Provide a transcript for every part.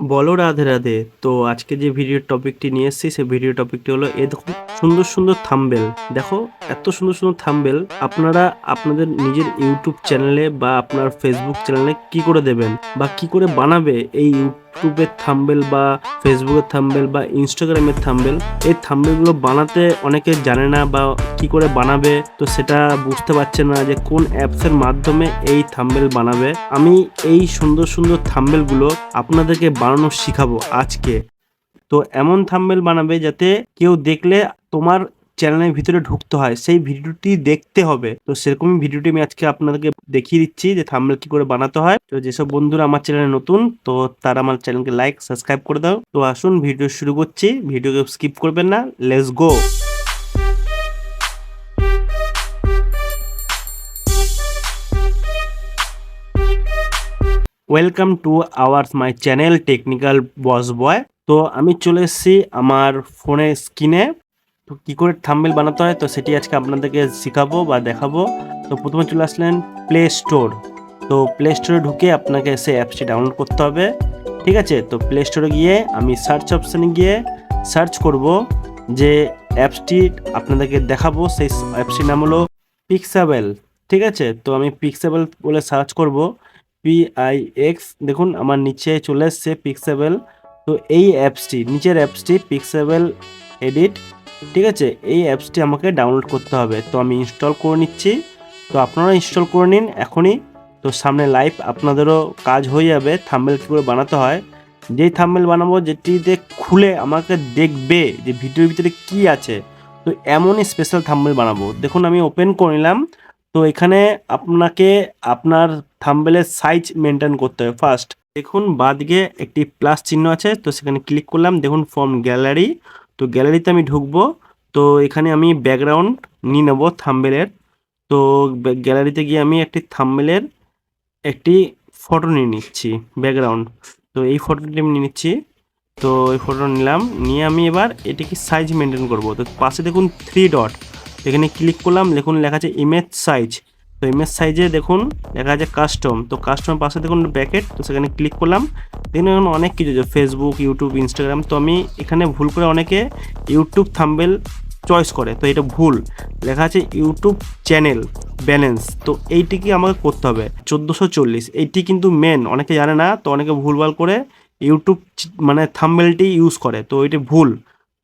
বলো রাধে রাধে। তো আজকে যে ভিডিও টপিকটি নিয়ে এসেছি, সেই ভিডিও টপিকটি হলো এ দেখো, সুন্দর সুন্দর থাম্বেল। দেখো, এত সুন্দর সুন্দর থাম্বেল, আপনারা আপনাদের নিজের ইউটিউব চ্যানেলে বা আপনার ফেসবুক চ্যানেলে কি করে দেবেন? বা কি করে বানাবে এই ইউটিউবের থাম্বেল বা ফেসবুকের থাম্বেল বা ইনস্টাগ্রামের থাম্বেল এই থাম্বেলগুলো বানাতে অনেকে জানে না বা কি করে বানাবে, তো সেটা বুঝতে পারছে না যে কোন অ্যাপসের মাধ্যমে এই থাম্বেল বানাবে। আমি এই সুন্দর সুন্দর থাম্বেলগুলো আপনাদেরকে বানানো শিখাবো আজকে। তো এমন থাম্বেল বানাবে যাতে কেউ দেখলে তোমার চ্যানেলের ভিতরে ঢুকতে হয়, সেই ভিডিওটি দেখতে হবে। তো সেরকমই ভিডিওটি আমি আজকে আপনাদেরকে দেখিয়ে দিচ্ছি যে থাম্বেল কি করে বানাতে হয়। তো যেসব বন্ধুরা আমার চ্যানেলে নতুন, তো তারা আমার চ্যানেলকে লাইক সাবস্ক্রাইব করে দাও। তো আসুন, ভিডিও শুরু করছি। ভিডিওকে স্কিপ করবেন না let's go welcome to our my channel technical boss boy তো আমি চলে এসেছি আমার ফোনের স্ক্রিনে তো কী করে থাম্বেল বানাতে হয়? তো সেটি আজকে আপনাদেরকে শেখাবো বা দেখাবো। তো প্রথমে চলে আসলেন প্লে স্টোর তো প্লে স্টোরে ঢুকে আপনাকে সেই অ্যাপসটি ডাউনলোড করতে হবে। ঠিক আছে? তো প্লে স্টোরে গিয়ে আমি সার্চ অপশানে গিয়ে সার্চ করব যে অ্যাপসটি আপনাদেরকে দেখাবো। সেই অ্যাপসটির নাম হলো পিক্সাবেল ঠিক আছে? তো আমি পিক্সাবেল বলে সার্চ করব। পিআইএক্স দেখুন, আমার নিচে চলে এসছে পিক্সেবেল তো এই অ্যাপসটি, নিচের অ্যাপসটি পিক্সেবেল এডিট ঠিক আছে? এই অ্যাপসটি আমাকে ডাউনলোড করতে হবে। তো আমি ইনস্টল করে নিচ্ছি। তো আপনারা ইনস্টল করে নিন এখনই। তো সামনে লাইভ আপনাদেরও কাজ হয়ে যাবে। থাম্বেল কী করে বানাতে হয়? যেই থাম্বেল বানাবো যেটিতে খুলে আমাকে দেখবে যে ভিডিওর ভিতরে কি আছে। তো এমনই স্পেশাল থাম্বেল বানাবো। দেখুন, আমি ওপেন করে নিলাম। তো এখানে আপনাকে আপনার থাম্বেলের সাইজ মেনটেন করতে হবে। ফার্স্ট দেখুন, বাঁদিকে একটি প্লাস চিহ্ন আছে। তো সেখানে ক্লিক করলাম। দেখুন ফর্ম গ্যালারি তো গ্যালারিতে আমি ঢুকবো। তো এখানে আমি ব্যাকগ্রাউন্ড নিয়ে নেব থাম্বেলের। তো গ্যালারিতে গিয়ে আমি একটি থাম্বেলের একটি ফটো নিয়ে নিচ্ছি ব্যাকগ্রাউন্ড। তো এই ফটোটি আমি নিয়ে নিচ্ছি। তো এই ফটো নিলাম। নিয়ে আমি এবার এটিকে সাইজ মেনটেন করব। তো পাশে দেখুন থ্রি ডট এখানে ক্লিক করলাম। দেখুন লেখা আছে ইমেজ সাইজ তো ইমেজ সাইজে দেখুন, দেখা আছে কাস্টম তো কাস্টমের পাশে দেখুন ব্যাকেট তো সেখানে ক্লিক করলাম। দেখুন, এখন অনেক কিছু ফেসবুক ইউটিউব ইনস্টাগ্রাম তো আমি এখানে ভুল করে অনেকে ইউটিউব থাম্বেল চয়েস করে, তো এটা ভুল। লেখা আছে ইউটিউব চ্যানেল ব্যালেন্স তো এইটিকে আমাকে করতে হবে? চোদ্দোশো চল্লিশ, এইটি কিন্তু মেন অনেকে জানে না, তো অনেকে ভুলভাল করে ইউটিউব মানে থাম্বেলটি ইউজ করে, তো এটি ভুল।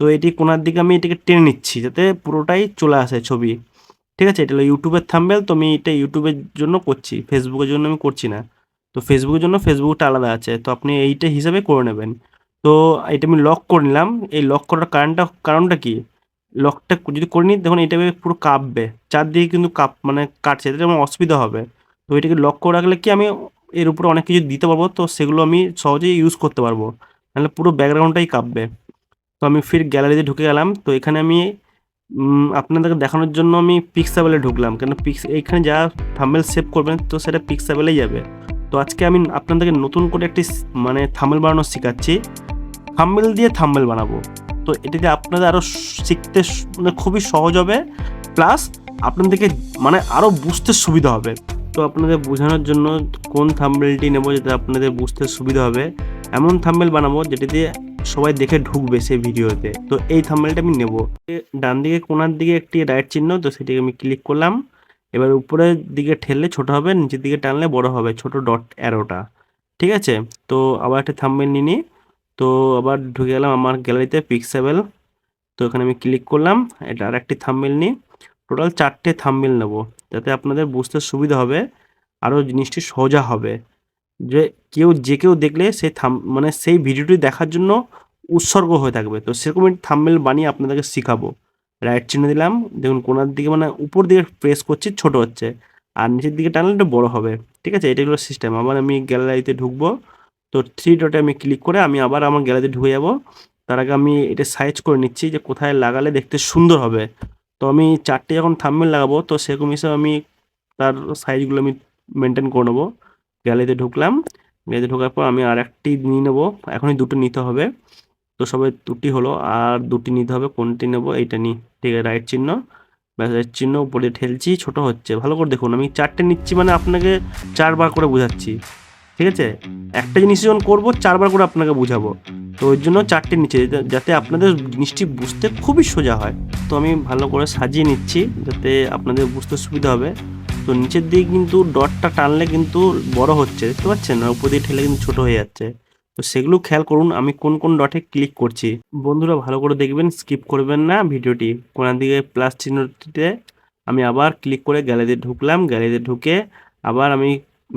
তো এটি কোনার দিকে আমি এটিকে টেনে নিচ্ছি, যাতে পুরোটাই চলে আসে ছবি। ঠিক আছে? এটা হলো ইউটিউবের থাম্বেল তো আমি এটা ইউটিউবের জন্য করছি। ফেসবুকের জন্য আমি করছি না। তো ফেসবুকের জন্য ফেসবুকটা আলাদা আছে। তো আপনি এইটা হিসাবে করে নেবেন। তো এটা আমি লক করে নিলাম। এই লক করার কারণটা কারণটা কি? লকটা যদি করে নিই, দেখুন এটা পুরো কাঁপবে। চারদিকে কিন্তু কাপ মানে কাটছে। এতে আমার অসুবিধা হবে। তো এটাকে লক করে রাখলে কি আমি এর উপরে অনেক কিছু দিতে পারব? তো সেগুলো আমি সহজেই ইউজ করতে পারব। নাহলে পুরো ব্যাকগ্রাউন্ডটাই কাঁপবে। তো আমি ফির গ্যালারিতে ঢুকে গেলাম। তো এখানে আমি আপনাদেরকে দেখানোর জন্য আমি পিক্সাবেলে ঢুকলাম কেন পিক্স এইখানে যা থাম্বেল সেভ করবেন, তো সেটা পিক্সাবেলেই যাবে। তো আজকে আমি আপনাদেরকে নতুন করে একটি মানে থাম্বেল বানানো শেখাচ্ছি। থাম্বেল দিয়ে থাম্বেল বানাবো। তো এটিতে আপনাদের আরও শিখতে মানে খুবই সহজ হবে। প্লাস আপনাদেরকে মানে আরও বুঝতে সুবিধা হবে। তো আপনাদের বোঝানোর জন্য কোন থাম্বেলটি নেব যাতে আপনাদের বুঝতে সুবিধা হবে। এমন থাম্বেল বানাবো যেটিতে সবাই দেখে ঢুকবে সেই ভিডিওতে। তো এই থাম্বেলটা আমি নেব। ডান দিকে কোনার দিকে একটি রাইট চিহ্ন, তো সেটিকে আমি ক্লিক করলাম। এবার উপরের দিকে ঠেললে ছোট হবে, নিচের দিকে টানলে বড় হবে, ছোট ডট অ্যারোটা ঠিক আছে? তো আবার একটা থাম্বেল নিয়ে নিই। তো আবার ঢুকে গেলাম আমার গ্যালারিতে পিক্সেবেল তো এখানে আমি ক্লিক করলাম, এটা আর একটি থাম্বেল নিই। টোটাল চারটে থাম্বেল নেব, যাতে আপনাদের বুঝতে সুবিধা হবে, আরও জিনিসটি সোজা হবে। যে কেউ যে কেউ দেখলে সেই থাম মানে সেই ভিডিওটি দেখার জন্য উৎসর্গ হয়ে থাকবে। তো সেরকমই থাম্বেল বানিয়ে আপনাদেরকে শেখাবো। রাইট চিহ্ন দিলাম। দেখুন, কোনার দিকে মানে উপর দিকে প্রেস করছি, ছোট হচ্ছে। আর নিচের দিকে টানলে এটা বড় হবে। ঠিক আছে? এটা হলো সিস্টেম আবার আমি গ্যালারিতে ঢুকবো। তো থ্রি ডটে আমি ক্লিক করে আমি আবার আমার গ্যালারিতে ঢুকে যাব। তার আগে আমি এটা সাইজ করে নিচ্ছি যে কোথায় লাগালে দেখতে সুন্দর হবে। তো আমি চারটে যখন থাম্বেল লাগাবো, তো সেরকম হিসাবে আমি তার সাইজগুলো আমি মেনটেন করে নেব। গ্যালারিতে ঢুকলাম। গ্যালারিতে ঢোকার পর আমি আর একটি নিয়ে নেব। এখনই দুটো নিতে হবে। তো সবাই দুটি হলো, আর দুটি নিতে হবে। কোনটি নেব এইটা নিই। ঠিক আছে রাইট চিহ্ন। ব্যাস রাইট চিহ্ন, উপরে ঠেলছি, ছোট হচ্ছে। ভালো করে দেখুন, আমি চারটে নিচ্ছি মানে আপনাকে চারবার করে বোঝাচ্ছি। ঠিক আছে? একটা জিনিস যখন করব, চারবার করে আপনাকে বুঝাবো। তো ওই জন্য চারটে নিচে যাতে আপনাদের জিনিসটি বুঝতে খুবই সোজা হয়। তো আমি ভালো করে সাজিয়ে নিচ্ছি, যাতে আপনাদের বুঝতে সুবিধা হবে। তো নিচের দিকে কিন্তু ডটটা টানলে কিন্তু বড় হচ্ছে, দেখতে পাচ্ছেন? আর উপর দিয়ে ঠেলে কিন্তু ছোট হয়ে যাচ্ছে। তো সেগুলো খেয়াল করুন, আমি কোন কোন ডটে ক্লিক করছি। বন্ধুরা, ভালো করে দেখবেন, স্কিপ করবেন না ভিডিওটি। কোনার দিকে প্লাস চিহ্নটিতে আমি আবার ক্লিক করে গ্যালারিতে ঢুকলাম। গ্যালারিতে ঢুকে আবার আমি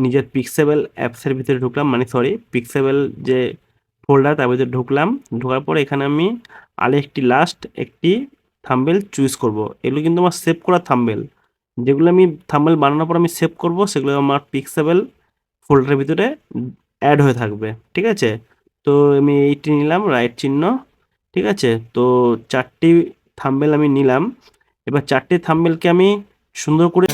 নিজের পিক্সেবেল অ্যাপসের ভিতরে ঢুকলাম। মানে সরি পিক্সেবেল যে ফোল্ডার তার ভিতরে ঢুকলাম। ঢোকার পর এখানে আমি আরেকটি লাস্ট একটি থাম্বেল চুজ করব। এগুলো কিন্তু আমার সেভ করা থাম্বেল যেগুলো আমি থাম্বেল বানানোর পর আমি সেভ করব, সেগুলো আমার পিক্সেবেল ফোল্ডারের ভিতরে অ্যাড হয়ে থাকবে, ঠিক আছে? তো আমি এইটি নিলাম রাইট চিহ্ন, ঠিক আছে? তো চারটি থাম্বেল আমি নিলাম। এবার চারটি থাম্বেলকে আমি সুন্দর করে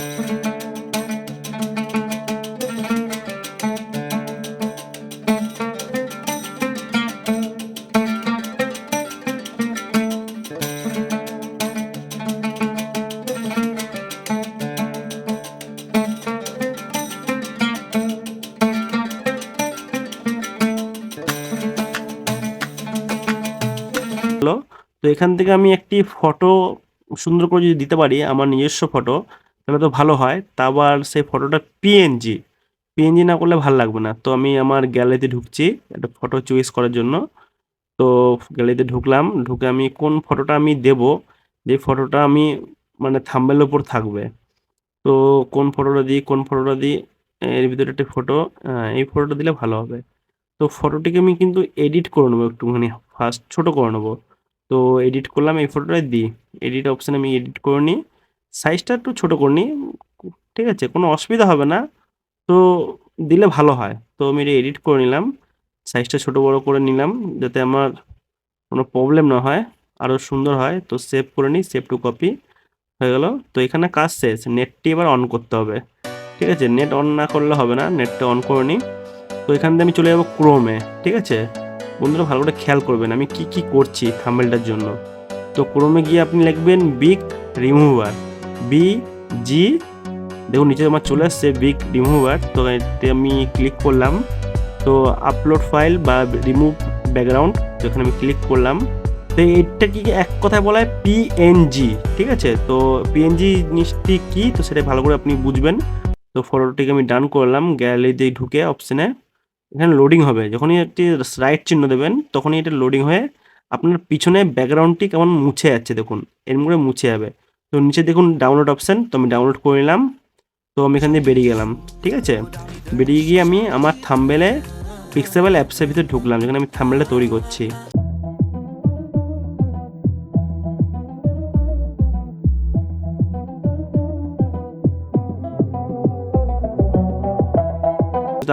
তো এখান থেকে আমি একটি ফটো সুন্দর করে যদি দিতে পারি, আমার নিজস্ব ফটো তাহলে তো ভালো হয়। তা আবার সেই ফটোটা পিএনজি পিএনজি না করলে ভালো লাগবে না। তো আমি আমার গ্যালারিতে ঢুকছি, একটা ফটো চয়েস করার জন্য। তো গ্যালারিতে ঢুকলাম, ঢুকে আমি কোন ফটোটা আমি দেব, যে ফটোটা আমি মানে থাম্বেলের ওপর থাকবে। তো কোন ফটোটা দিই, কোন ফটোটা দিই, এর ভিতরে একটি ফটো এই ফটোটা দিলে ভালো হবে। তো ফটোটিকে আমি কিন্তু এডিট করে নেব একটুখানি ফার্স্ট ছোট করে নেব। তো এডিট করলাম, এই ফটোটা দিই। এডিট অপশানে আমি এডিট করে নিই। সাইজটা একটু ছোটো করে নিই। ঠিক আছে, কোনো অসুবিধা হবে না। তো দিলে ভালো হয়। তো আমি এটা এডিট করে নিলাম। সাইজটা ছোটো বড়ো করে নিলাম, যাতে আমার কোনো প্রবলেম না হয়, আরও সুন্দর হয়। তো সেভ করে নিই সেভ টু কপি হয়ে গেল। তো এখানে কাজ শেষ। নেটটি এবার অন করতে হবে। ঠিক আছে নেট অন না করলে হবে না। নেটটা অন করে নিই। তো এখান থেকে আমি চলে যাব ক্রোমে ঠিক আছে? বন্ধুরা ভালো করে খেয়াল করবেন, আমি কি কি করছি থাম্বেলটার জন্য। তো ক্রোমে গিয়ে আপনি লিখবেন বিগ রিমুভার বি জি দেখুন নিচে আমার চলে আসছে বিগ রিমুভার তো এতে আমি ক্লিক করলাম। তো আপলোড ফাইল বা রিমুভ ব্যাকগ্রাউন্ড তো এখানে আমি ক্লিক করলাম। তো এটা কি এক কথায় বলা হয় পিএনজি ঠিক আছে? তো পিএনজি জিনিসটি কি? তো সেটা ভালো করে আপনি বুঝবেন। তো ফটোটিকে আমি ডান করলাম গ্যালারিতে ঢুকে অপশানে এখানে লোডিং হবে। যখনই একটি রাইট চিহ্ন দেবেন, তখনই এটা লোডিং হয়ে আপনার পিছনে ব্যাকগ্রাউন্ডটি কেমন মুছে যাচ্ছে দেখুন এরম করে মুছে যাবে। তো নিচে দেখুন ডাউনলোড অপশান তো আমি ডাউনলোড করে নিলাম। তো আমি এখান দিয়ে বেরিয়ে গেলাম, ঠিক আছে? বেরিয়ে গিয়ে আমি আমার থাম্বেলে পিক্সেবল অ্যাপসের ভিতরে ঢুকলাম, যেখানে আমি থাম্বেলটা তৈরি করছি।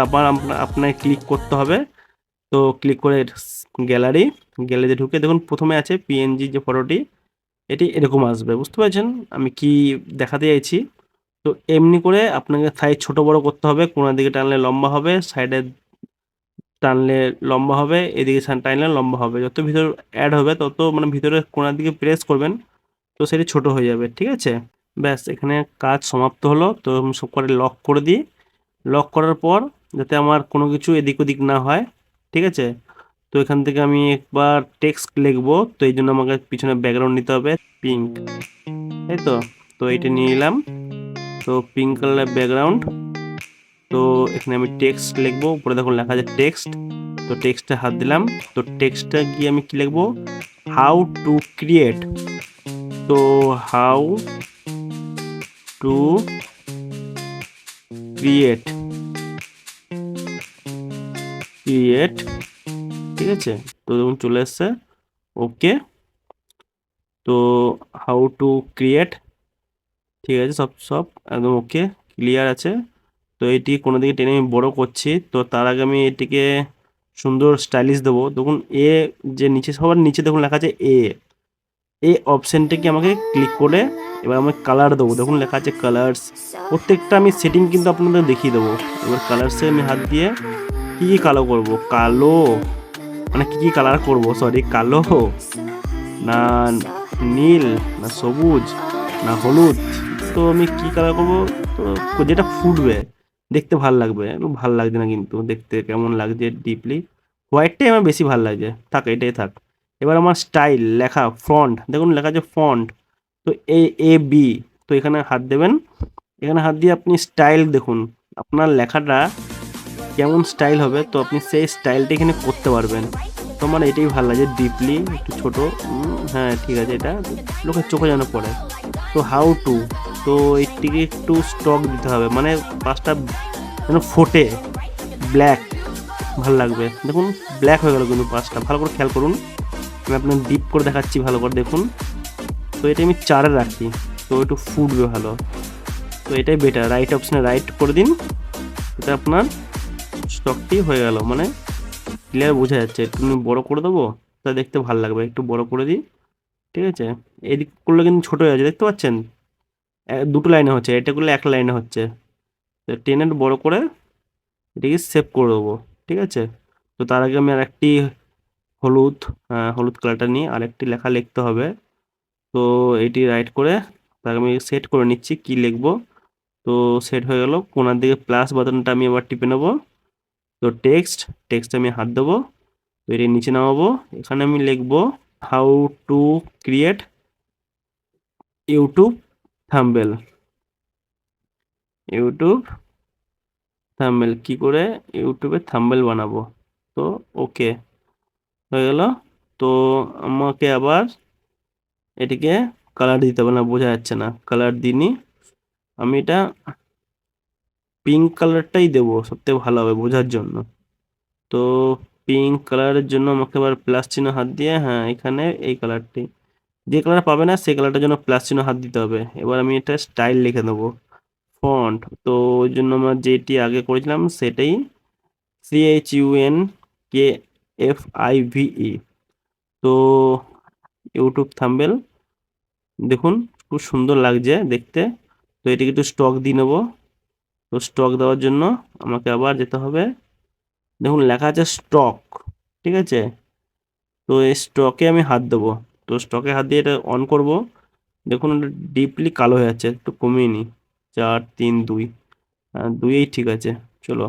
আবার আপনাকে ক্লিক করতে হবে। তো ক্লিক করে গ্যালারি গ্যালারিতে ঢুকে দেখুন প্রথমে আছে পিএনজি যে ফটোটি এটি এরকম আসবে, বুঝতে পেরেছেন? আমি কি দেখাতে চাইছি? তো এমনি করে আপনাকে সাইজ ছোট বড় করতে হবে, কোনার দিকে টানলে লম্বা হবে সাইডে টানলে লম্বা হবে, এদিকে টানলে লম্বা হবে। যত ভিতর অ্যাড হবে, তত মানে ভিতরে কোনার দিকে প্রেস করবেন, তো সেটি ছোট হয়ে যাবে, ঠিক আছে? ব্যাস, এখানে কাজ সমাপ্ত হলো, তো আমি সব করে লক করে দিই। লক করার পর যাতে আমার কোনো কিছু এদিক ওদিক না হয়, ঠিক আছে? তো এখান থেকে আমি একবার টেক্সট লিখব, তো এই জন্য আমাকে পিছনে ব্যাকগ্রাউন্ড নিতে হবে পিঙ্ক তাই তো তো এইটা নিয়ে নিলাম। তো পিঙ্ক কালারের ব্যাকগ্রাউন্ড তো এখানে আমি টেক্সট লিখব, উপরে দেখুন লেখা আছে টেক্সট তো টেক্সটে হাত দিলাম, তো টেক্সটটা গিয়ে আমি কি লিখব? হাউ টু ক্রিয়েট তো হাউ টু ক্রিয়েট ক্রিয়েট ঠিক আছে? তো দেখুন চলে এসছে। ওকে তো হাউ টু ক্রিয়েট ঠিক আছে, সব সব একদম ওকে ক্লিয়ার আছে। তো এটি কোনো দিকে টেনে আমি বড়ো করছি। তো তার আগে আমি এটিকে সুন্দর স্টাইলিশ দেবো। দেখুন এ যে নিচে, সবার নিচে দেখুন লেখা আছে এ এই অপশানটাকে আমাকে ক্লিক করে এবার আমি কালার দেবো। দেখুন লেখা আছে কালার্স প্রত্যেকটা আমি সেটিং কিন্তু আপনাদের দেখিয়ে দেবো। এবার কালার্সে আমি হাত দিয়ে কী কী কালো করব? কালো? মানে কী কী কালার করব? সরি কালো? না নীল, না সবুজ, না হলুদ। তো আমি কী কালার করব? তো যেটা ফুটবে, দেখতে ভালো লাগবে। ভালো লাগছে না কিন্তু, দেখতে কেমন লাগছে ডিপলি হোয়াইটটাই আমার বেশি ভালো লাগছে। থাক, এটাই থাক। এবার আমার স্টাইল লেখা ফন্ট দেখুন, লেখা আছে ফন্ট তো এ এ বি তো এখানে হাত দেবেন। এখানে হাত দিয়ে আপনি স্টাইল দেখুন। আপনার লেখাটা কেমন স্টাইল হবে, তো আপনি সেই স্টাইলটা এখানে করতে পারবেন। তো আমার এটাই ভালো লাগে ডিপলি একটু ছোটো হ্যাঁ ঠিক আছে, এটা লোকের চোখে যেন পড়ে। তো হাউ টু তো এটিকে একটু স্টক দিতে হবে মানে পাঁচটা যেন ফোটে ব্ল্যাক ভালো লাগবে। দেখুন ব্ল্যাক হয়ে গেল কিন্তু পাঁচটা, ভালো করে খেয়াল করুন। আমি আপনার ডিপ করে দেখাচ্ছি, ভালো করে দেখুন। তো এটা আমি চারে রাখি, তো একটু ফুটবে ভালো। তো এটাই বেটার রাইট অপশানে রাইট করে দিন। এটা আপনার স্টকটি হয়ে গেল মানে ক্লিয়ার বোঝা যাচ্ছে। একটু বড় করে দেবো, তা দেখতে ভালো লাগবে। একটু বড় করে দিই, ঠিক আছে? এদিক করলে কিন্তু ছোটো হয়ে যাচ্ছে দেখতে পাচ্ছেন? দুটো লাইনে হচ্ছে, এটা করলে এক লাইনে হচ্ছে। তো টেনে একটু বড় করে এটাকে সেভ করে দেবো, ঠিক আছে? তো তার আগে আমি আর একটি হলুদ হলুদ কালারটা নিয়ে আরেকটি লেখা লিখতে হবে। তো এটি রাইট করে তাকে আমি সেট করে নিচ্ছি, কি লিখব? তো সেট হয়ে গেল কোনার দিকে প্লাস বাটনটা আমি আবার টিপে নেব। তো টেক্সট টেক্সট আমি হাত দেবো তো নিচে নামাবো। এখানে আমি লিখব how to create YouTube thumbnail YouTube thumbnail কি করে ইউটিউবে থাম্বেল বানাবো? তো ওকে হয়ে গেল। তো আমাকে আবার এটিকে কালার দিতে হবে না, বোঝা যাচ্ছে না। কালার দিইনি। আমি এটা পিঙ্ক কালারটাই দেবো, সবথেকে ভালো হবে বোঝার জন্য। তো পিঙ্ক কালারের জন্য আমাকে আবার প্লাস চিহ্ন হাত দিয়ে হ্যাঁ এখানে এই কালারটি যে কালার পাবে না, সেই কালারটার জন্য প্লাস চিহ্ন হাত দিতে হবে। এবার আমি এটা স্টাইল লিখে দেবো ফন্ট তো ওই জন্য আমার যেটি আগে করেছিলাম সেটাই C H U N K F I V E তো ইউটিউব থাম্বেল দেখুন, খুব সুন্দর লাগছে দেখতে। তো এটিকে একটু স্টক দিয়ে নেব। তো স্টক দেওয়ার জন্য আমাকে আবার যেতে হবে। দেখুন, লেখা আছে স্টক ঠিক আছে? তো এই স্টকে আমি হাত দেবো। তো স্টকে হাত দিয়ে এটা অন করব। দেখুন ডিপলি কালো হয়ে যাচ্ছে, একটু কমিয়ে নিই। চার, তিন, দুই। দুইই ঠিক আছে। চলো,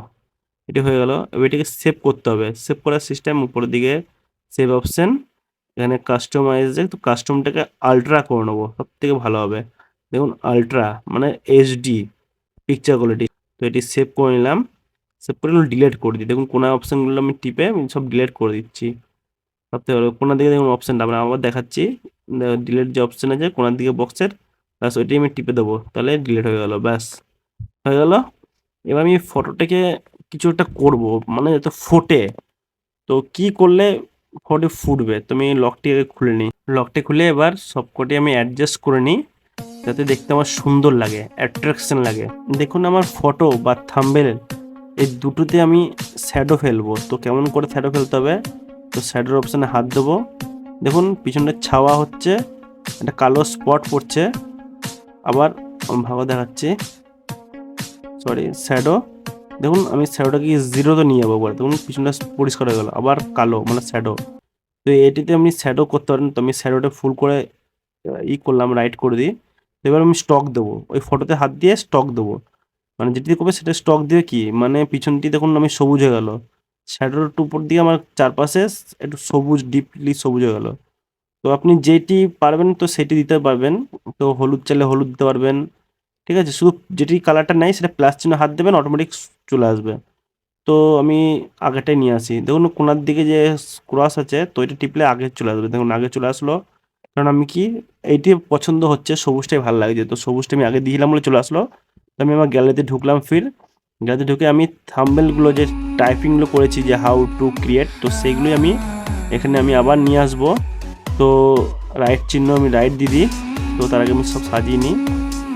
এটি হয়ে গেল। এবার এটিকে সেভ করতে হবে। সেভ করার সিস্টেম উপরের দিকে সেভ অপশন এখানে কাস্টমাইজে তো কাস্টমটাকে আলট্রা করে নেব। সব থেকে ভালো হবে। দেখুন আলট্রা মানে এইচডি পিকচার কোয়ালিটি তো এটি সেভ করে নিলাম। সেভ করে ডিলেট করে দিই। দেখুন কোনা অপশানগুলো আমি টিপে আমি সব ডিলেট করে দিচ্ছি। সব থেকে কোনার দিকে দেখুন অপশানটা আমরা আবার দেখাচ্ছি। ডিলেট যে অপশান আছে, কোনার দিকে বক্সের ব্যাস, ওইটাই আমি টিপে দেবো। তাহলে ডিলেট হয়ে গেল, ব্যাস। হয়ে গেল। এবার আমি ফটোটাকে কিছু একটা করব মানে যাতে ফোটে। তো কি করলে ফটো ফুটবে? তো আমি লকটি খুলে নিই। লকটি খুলে এবার সবকটি আমি অ্যাডজাস্ট করে নিই। যাতে দেখতে আমার সুন্দর লাগে অ্যাট্রাকশন লাগে। দেখুন আমার ফটো বা থাম্বেল এই দুটোতে আমি শ্যাডো ফেলব। তো কেমন করে শ্যাডো ফেলতে হবে? তো শ্যাডোর অপশানে হাত দেবো। দেখুন, পিছনটা ছাওয়া হচ্ছে, একটা কালো স্পট পড়ছে। আবার আমি ভালো দেখাচ্ছি। সরি শ্যাডো দেখুন, আমি শ্যাডোটাকে জিরোতে নিয়ে যাব দেখুন, পিছনটা পরিষ্কার হয়ে গেল। আবার কালো মানে শ্যাডো তো এটিতে আপনি শ্যাডো করতে পারেন। তো আমি শ্যাডোটা ফুল করে ই করলাম রাইট করে দিই। এবার আমি স্টক দেবো। ওই ফটোতে হাত দিয়ে স্টক দেবো। মানে যেটি করবে সেটা স্টক দিয়ে কি? মানে পিছনটি দেখুন আমি সবুজ হয়ে গেল। শ্যাডোর উপর দিয়ে আমার চারপাশে একটু সবুজ ডিপলি সবুজ হয়ে গেল। তো আপনি যেটি পারবেন তো সেটি দিতে পারবেন। তো হলুদ চাইলে হলুদ দিতে পারবেন। ঠিক আছে? শুধু যেটি কালারটা নেই, সেটা প্লাস চিহ্ন হাত দেবেন অটোমেটিক চলে আসবে। তো আমি আগেটাই নিয়ে আসি। দেখুন কোনার দিকে যে ক্রস আছে, তো এটা টিপলে আগে চলে আসবে। দেখুন, আগে চলে আসলো। কারণ আমি কি, এইটি পছন্দ হচ্ছে, সবুজটাই ভালো লাগছে তো সবুজটা আমি আগে দিয়েছিলাম বলে চলে আসলো। তো আমি আমার গ্যালারিতে ঢুকলাম ফির। গ্যালারিতে ঢুকে আমি থাম্বেলগুলো যে টাইপিংগুলো করেছি, যে হাউ টু ক্রিয়েট, তো সেইগুলোই আমি এখানে আমি আবার নিয়ে আসব। তো রাইট চিহ্ন আমি রাইট দিয়ে দিই। তো তার আগে আমি সব সাজিয়ে নিই।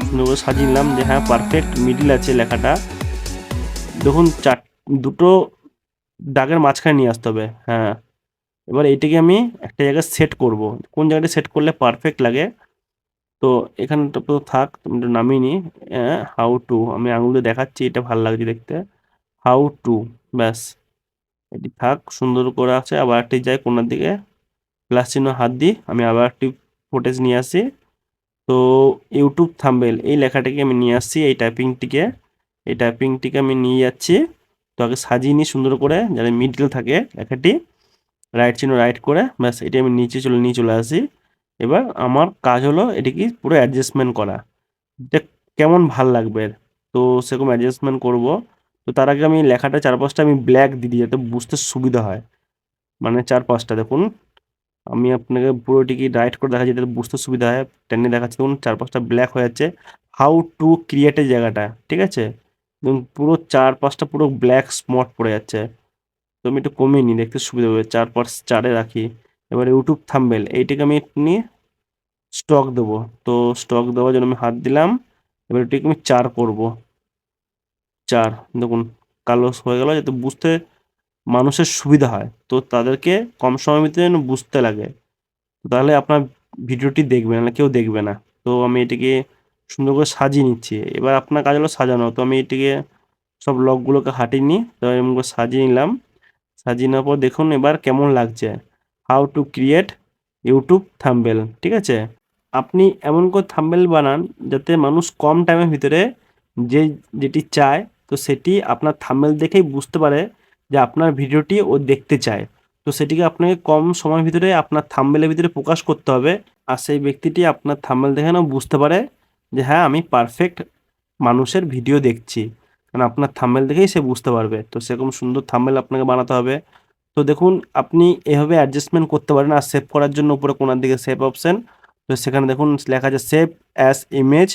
সুন্দর করে সাজিয়ে নিলাম যে হ্যাঁ পারফেক্ট মিডিল আছে লেখাটা। দেখুন, চার, দুটো দাগের মাঝখানে নিয়ে আসতে হবে। হ্যাঁ। এবার এইটাকে আমি একটা জায়গায় সেট করব। কোন জায়গাটা সেট করলে পারফেক্ট লাগে? তো এখানটা তো থাক, তুমি একটু নামিয়ে নিই। হাউ টু আমি আঙুল দেখাচ্ছি, এটা ভালো লাগছে দেখতে। হাউ টু ব্যাস। এটি থাক, সুন্দর করে আছে। আবার একটি যাই কোনার দিকে। প্লাস চিহ্ন হাত দিই, আমি আবার একটি ফুটেজ নিয়ে আসি। তো ইউটিউব থাম্বেল এই লেখাটাকে আমি নিয়ে আসছি, এই টাইপিংটিকে এই টাইপিংটিকে আমি নিয়ে যাচ্ছি। তো আগে সাজিয়ে নিই সুন্দর করে, যাতে মিডল থাকে লেখাটি। রাইট চিহ্ন রাইট করে ব্যাস, এটি আমি নিচে চলে নিয়ে চলে আসি। এবার আমার কাজ হলো এটিকে পুরো অ্যাডজাস্টমেন্ট করা। এটা কেমন ভালো লাগবে। তো সেরকম অ্যাডজাস্টমেন্ট করব। তো তার আগে আমি লেখাটা চারপাশটা আমি ব্ল্যাক দিই, যাতে বুঝতে সুবিধা হয়। মানে চারপাশটা, দেখুন। আমি আপনাকে পুরোটিকে রাইট করে দেখা যাতে বুঝতে সুবিধা হয়। টেনে দেখাচ্ছি, দেখুন, চারপাশটা ব্ল্যাক হয়ে যাচ্ছে। হাউ টু ক্রিয়েটের জায়গাটা, ঠিক আছে? পুরো চারপাশটা পুরো ব্ল্যাক স্পট পড়ে যাচ্ছে। তো আমি একটু কমিয়ে নিই, দেখতে সুবিধা হবে। চার পাঁচ চারে রাখি। এবার ইউটিউব থাম্বেল, এইটাকে আমি নিয়ে স্টক দেবো। তো স্টক দেওয়ার জন্য আমি হাত দিলাম। এবার এটিকে আমি চার করব। চার, দেখুন, কালো হয়ে গেল যাতে বুঝতে মানুষের সুবিধা হয়। তো তাদেরকে কম সময়ের ভিতরে যেন বুঝতে লাগে। তাহলে আপনার ভিডিওটি দেখবে না কেউ দেখবে না। তো আমি এটিকে সুন্দর করে সাজিয়ে নিচ্ছি। এবার আপনার কাজ হলো সাজানো। তো আমি এটিকে সব লকগুলোকে হাঁটিয়ে নিই। তো এরকম করে সাজিয়ে নিলাম। সাজিয়ে নেওয়ার পর দেখুন এবার কেমন লাগছে। How to create YouTube thumbnail ঠিক আছে? আপনি এমন করে থাম্বেল বানান যাতে মানুষ কম টাইমের ভিতরে যে যেটি চায়, তো সেটি আপনার থাম্বেল দেখেই বুঝতে পারে যে আপনার ভিডিওটি ও দেখতে চায়। তো সেটিকে আপনাকে কম সময়ের ভিতরে আপনার থাম্বেলের ভিতরে প্রকাশ করতে হবে আর সেই ব্যক্তিটি আপনার থাম্বেল দেখে না বুঝতে পারে যে হ্যাঁ আমি পারফেক্ট মানুষের ভিডিও দেখছি। কারণ আপনার থাম্বেল দেখেই সে বুঝতে পারবে। তো সেরকম সুন্দর থাম্বেল আপনাকে বানাতে হবে। তো দেখুন, আপনি এভাবে অ্যাডজাস্টমেন্ট করতে পারেন আর সেভ করার জন্য উপরে কোনার দিকে সেভ অপশন তো সেখানে দেখুন, লেখা আছে সেভ অ্যাস ইমেজ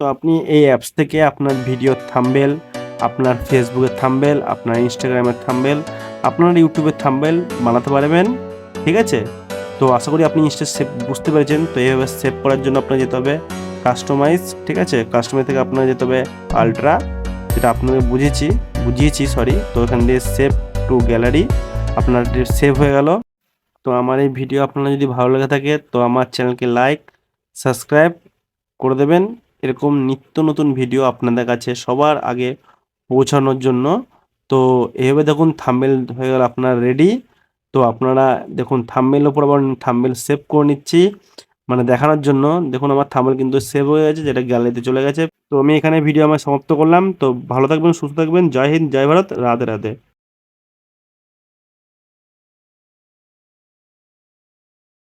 তো আপনি এই অ্যাপস থেকে আপনার ভিডিও থাম্বেল আপনার ফেসবুকের থাম্বেল আপনার ইনস্টাগ্রামের থাম্বেল আপনার ইউটিউবের থাম্বেল বানাতে পারবেন। ঠিক আছে? তো আশা করি আপনি ইনস্টা সেভ বুঝতে পেরেছেন। তো এইভাবে সেভ করার জন্য আপনার যেতে হবে কাস্টমাইজ ঠিক আছে? কাস্টমাইজ থেকে আপনার যেতে হবে আলট্রা যেটা আপনাকে বুঝেছি, বুঝিয়েছি সরি তো এখান দিয়ে সেভ টু গ্যালারি আপনার সেভ হয়ে গেল। তো আমার এই ভিডিও আপনার যদি ভালো লেগে থাকে, তো আমার চ্যানেলকে লাইক সাবস্ক্রাইব করে দেবেন। এরকম নিত্য নতুন ভিডিও আপনাদের কাছে সবার আগে পৌঁছানোর জন্য। তো এভাবে দেখুন থাম্বেল হয়ে গেল আপনার রেডি তো আপনারা দেখুন থাম্বেল ওপর আবার থাম্বেল সেভ করে নিচ্ছি। মানে দেখানোর জন্য। দেখুন, আমার থামল কিন্তু সেভ হয়ে গেছে, যেটা গ্যালারিতে চলে গেছে। তো আমি এখানে ভিডিও আমার সমাপ্ত করলাম। তো ভালো থাকবেন, সুস্থ থাকবেন। জয় হিন্দ, জয় ভারত। রাধে রাধে।